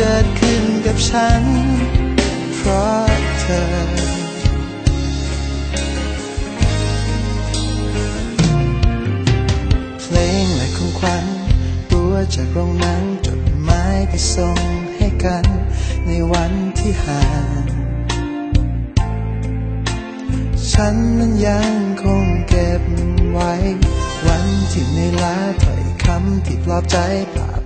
เกิดขึ้นกับฉัน เพราะเธอ เพลงและของขวัญตัวจากโรงหนังจดหมายที่ส่งให้กัน ในวันที่ห่างฉันนั้นยังคงเก็บไว้ วันที่ในลาถ้อยคำที่ปลอบใจภาพ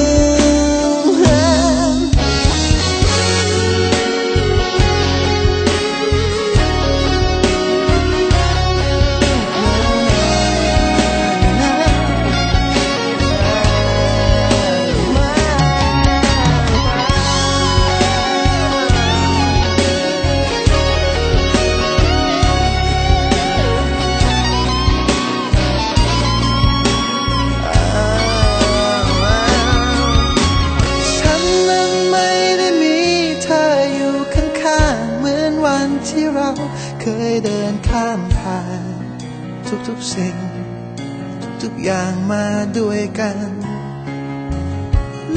ที่เราเคยเดินข้ามผ่าน ทุกๆสิ่ง ทุกๆอย่างมาด้วยกัน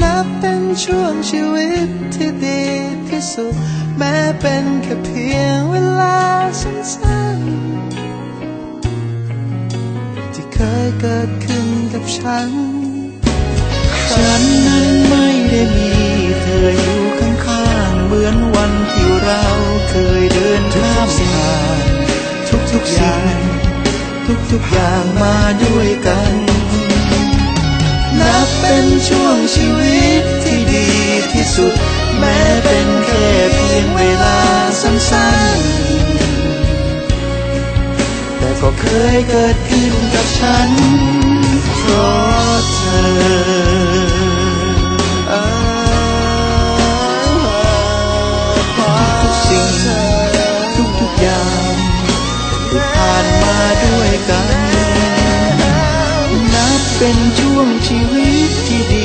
นับเป็นช่วงชีวิตที่ดีที่สุด แม้เป็นแค่เพียงเวลาสั้นๆ ที่เคยเกิดขึ้นกับฉัน ฉันนั้นไม่ได้มีเธออยู่ข้างๆเหมือนวันที่เราามผ่านทุกๆอย่าง ทุกๆอย่างมาด้วยกัน นับเป็นช่วงชีวิตที่ดีที่สุด แม้เป็นแค่เพียงเวลาสั้นๆ แต่ก็เคยเกิดขึ้นกับฉันเพราะเธอ มาด้วยกัน นับเป็นช่วงชีวิตที่ดี